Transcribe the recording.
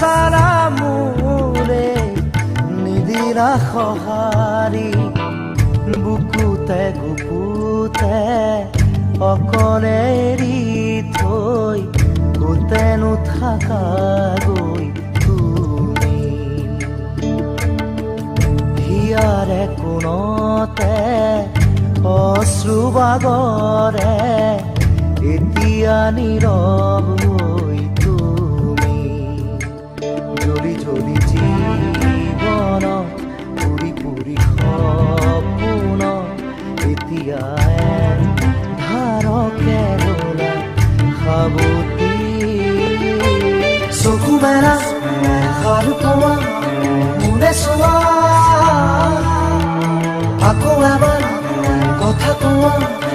সারা মোরে নিদিরা সহারি, বুকুতে গুপুতে অকলে এৰি থৈ কোতে নুথাকাগৈ তুমি। হিয়াৰে কোণতে অশ্ৰুবাগৰে এতিয়া নীৰৱ বিষপূৰ্ণ এতিয়াই ধাৰকে গ'লা সাৱতী চকু মেৰা সাৰু তোমাৰ মোৰে চোৱা। আকৌ কথা কোৱা।